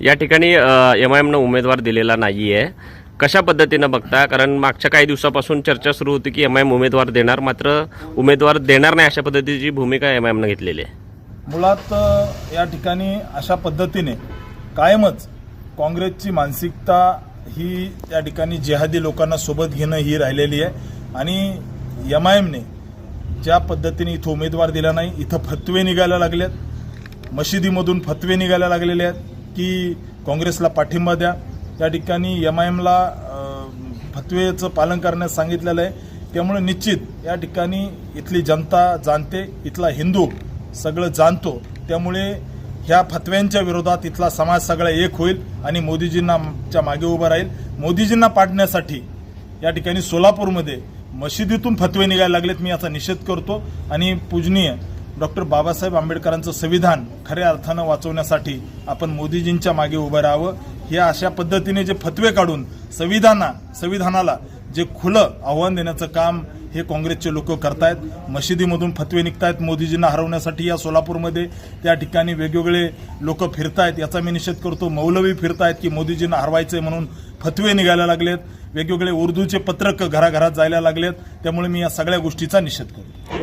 या ठिकाणी M I एमनं उमेदवार दिलेला नाही आहे कशा पद्धतीनं बघता कारण मागच्या काही दिवसापासून चर्चा सुरू होती की एम आय एम उमेदवार देणार मात्र उमेदवार देणार नाही अशा पद्धतीची भूमिका एम आय एमनं घेतलेली आहे. मुळात या ठिकाणी अशा पद्धतीने कायमच काँग्रेसची मानसिकता ही या ठिकाणी जेहादी लोकांना सोबत घेणं ही राहिलेली आहे. आणि एम आय एमने ज्या पद्धतीने इथं उमेदवार दिला नाही इथं फतवे निघायला लागलेत. मशिदीमधून फतवे निघायला लागलेले आहेत. की काँग्रेसला पाठिंबा द्या. त्या ठिकाणी एम आय एमला फतवेचं पालन करण्यास सांगितलेलं आहे. त्यामुळे निश्चित या ठिकाणी इथली जनता जाणते इथला हिंदू सगळं जाणतो. त्यामुळे ह्या फतव्यांच्या विरोधात इथला समाज सगळा एक होईल आणि मोदीजींनाच्या मागे उभं राहील. मोदीजींना पाडण्यासाठी या ठिकाणी सोलापूरमध्ये मशिदीतून फतवे निघायला लागलेत मी याचा निषेध करतो. आणि पूजनीय डॉक्टर बाबासाहेब आंबेडकरांचं संविधान खऱ्या अर्थानं वाचवण्यासाठी आपण मोदीजींच्या मागे उभं राहावं. हे अशा पद्धतीने जे फतवे काढून संविधाना संविधानाला जे खुलं आव्हान देण्याचं काम हे काँग्रेसचे लोक करतायत. मशिदीमधून फतवे निघतायत मोदीजींना हरवण्यासाठी या सोलापूरमध्ये. त्या ठिकाणी वेगवेगळे लोक फिरतायत याचा मी निषेध करतो. मौलवी फिरतायत की मोदीजींना हरवायचे म्हणून फतवे निघायला लागलेत. वेगवेगळे उर्दूचे पत्रक घराघरात जायला लागलेत. त्यामुळे मी या सगळ्या गोष्टीचा निषेध करतो.